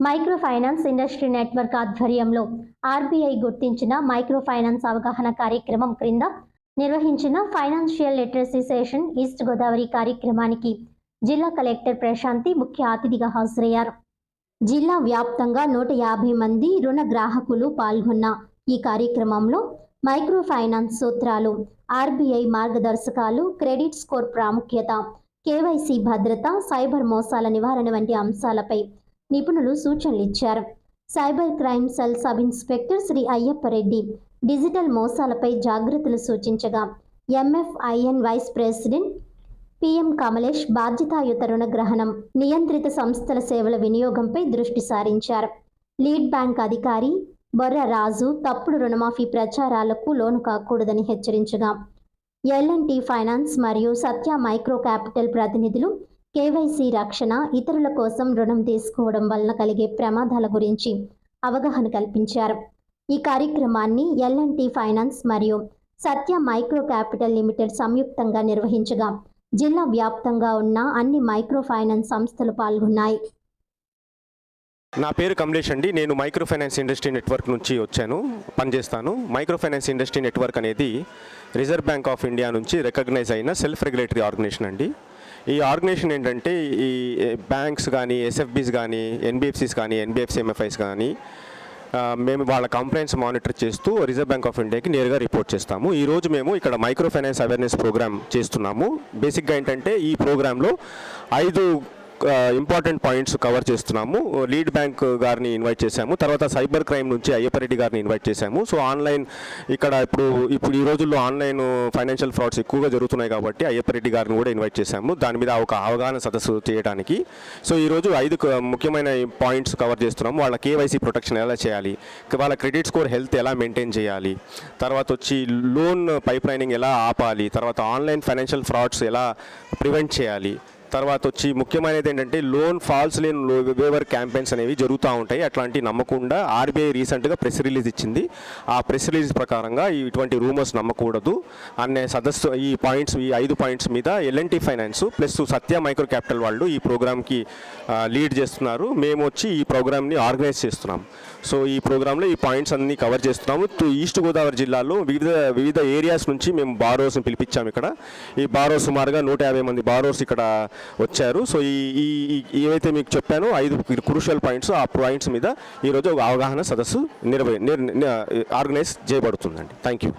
Micro finance industry network ఆధ్వర్యంలో RBI గుర్తించిన micro finance అవగాహన కార్యక్రమం క్రింద నిర్వహించిన financial literacy session east Godavari కార్యక్రమానికి జిల్లా కలెక్టర్ ప్రశాంతి ముఖ్య అతిథిగా హాజరయ్యారు. జిల్లా వ్యాప్తంగా నూట యాభై మంది రుణ గ్రాహకులు పాల్గొన్న ఈ కార్యక్రమంలో మైక్రో ఫైనాన్స్ సూత్రాలు ఆర్బీఐ మార్గదర్శకాలు క్రెడిట్ స్కోర్ ప్రాముఖ్యత కేవైసీ భద్రత సైబర్ మోసాల నివారణ వంటి అంశాలపై నిపుణులు సూచనలు ఇచ్చారు. Cyber crime cell sub inspector Shri Ayyappa Reddy digital మోసాలపై జాగ్రత్తలు సూచించగా MFIN vice president PM Kamalesh బాధ్యతాయుత రుణగ్రహణం నియంత్రిత సంస్థల సేవల వినియోగంపై దృష్టి సారించారు. లీడ్ బ్యాంక్ అధికారి బొర్ర రాజు తప్పుడు రుణమాఫీ ప్రచారాలకు లోను కాకూడదని హెచ్చరించగా ఎల్ఎన్టీ ఫైనాన్స్ మరియు సత్య మైక్రో క్యాపిటల్ ప్రతినిధులు కేవైసీ రక్షణ ఇతరుల కోసం రుణం తీసుకోవడం వలన కలిగే ప్రమాదాల గురించి అవగాహన కల్పించారు. ఈ కార్యక్రమాన్ని ఎల్ఎన్టీ ఫైనాన్స్ మరియు సత్య మైక్రో క్యాపిటల్ లిమిటెడ్ సంయుక్తంగా నిర్వహించగా జిల్లా వ్యాప్తంగా ఉన్న అన్ని మైక్రో ఫైనాన్స్ సంస్థలు పాల్గొన్నాయి. నా పేరు కమలేష్ అండి. నేను మైక్రో ఫైనాన్స్ ఇండస్ట్రీ నెట్వర్క్ నుంచి వచ్చాను పనిచేస్తాను. మైక్రో ఫైనాన్స్ ఇండస్ట్రీ నెట్వర్క్ అనేది రిజర్వ్ బ్యాంక్ ఆఫ్ ఇండియా నుంచి రికగ్నైజ్ అయిన సెల్ఫ్ రెగ్యులేటరీ ఆర్గనైజేషన్ అండి. ఈ ఆర్గనైజేషన్ ఏంటంటే ఈ బ్యాంక్స్ కానీ ఎస్ఎఫ్బిస్ కానీ ఎన్బిఎఫ్సిస్ కానీ ఎన్బిఎఫ్సి ఎంఎఫ్ఐస్ కానీ మేము వాళ్ళ కంప్లైంట్స్ మానిటర్ చేస్తూ రిజర్వ్ బ్యాంక్ ఆఫ్ ఇండియాకి నేరుగా రిపోర్ట్ చేస్తాము. ఈ రోజు మేము ఇక్కడ మైక్రో ఫైనాన్స్ అవేర్నెస్ ప్రోగ్రామ్ చేస్తున్నాము. బేసిక్గా ఏంటంటే ఈ ప్రోగ్రాంలో ఐదు ఇంపార్టెంట్ పాయింట్స్ కవర్ చేస్తున్నాము. లీడ్ బ్యాంక్ గారిని ఇన్వైట్ చేశాము. తర్వాత సైబర్ క్రైమ్ నుంచి అయ్యప్పరెడ్డి గారిని ఇన్వైట్ చేశాము. సో ఆన్లైన్ ఇక్కడ ఇప్పుడు ఇప్పుడు ఈ రోజుల్లో ఆన్లైన్ ఫైనాన్షియల్ ఫ్రాడ్స్ ఎక్కువగా జరుగుతున్నాయి కాబట్టి అయ్యప్పరెడ్డి గారిని కూడా ఇన్వైట్ చేశాము. దాని మీద ఒక అవగాహన సదస్సు చేయడానికి. సో ఈరోజు ఐదు ముఖ్యమైన పాయింట్స్ కవర్ చేస్తున్నాము. వాళ్ళ కేవైసీ ప్రొటెక్షన్ ఎలా చేయాలి? వాళ్ళ క్రెడిట్ స్కోర్ హెల్త్ ఎలా మెయింటైన్ చేయాలి? తర్వాత వచ్చి లోన్ పైప్ లైనింగ్ ఎలా ఆపాలి? తర్వాత ఆన్లైన్ ఫైనాన్షియల్ ఫ్రాడ్స్ ఎలా ప్రివెంట్ చేయాలి? తర్వాత వచ్చి ముఖ్యమైనది ఏంటంటే loan false lane waiver campaigns అనేవి జరుగుతూ ఉంటాయి. అట్లాంటి నమ్మకుండా ఆర్బీఐ రీసెంట్గా ప్రెస్ రిలీజ్ ఇచ్చింది. ఆ ప్రెస్ రిలీజ్ ప్రకారంగా ఈ ఇటువంటి రూమర్స్ నమ్మకూడదు. అనే సదస్సు ఈ పాయింట్స్ ఈ ఐదు పాయింట్స్ మీద LNT finance plus Satya micro capital వాళ్ళు ఈ ప్రోగ్రామ్కి లీడ్ చేస్తున్నారు. మేము వచ్చి ఈ ప్రోగ్రామ్ని ఆర్గనైజ్ చేస్తున్నాం. సో ఈ ప్రోగ్రాంలో ఈ పాయింట్స్ అన్ని కవర్ చేస్తున్నాము. ఈస్ట్ గోదావరి జిల్లాలో వివిధ వివిధ ఏరియాస్ నుంచి మేము బారోస్ని పిలిపించాము ఇక్కడ. ఈ బారోస్ సుమారుగా నూట యాభై మంది బారోస్ ఇక్కడ వచ్చారు. సో ఈ ఈ ఏవైతే మీకు చెప్పానో ఐదు క్రూషియల్ పాయింట్స్ ఆ పాయింట్స్ మీద ఈరోజు ఒక అవగాహన సదస్సు నిర్వహి నిర్ ఆర్గనైజ్ చేయబడుతుందండి. Thank you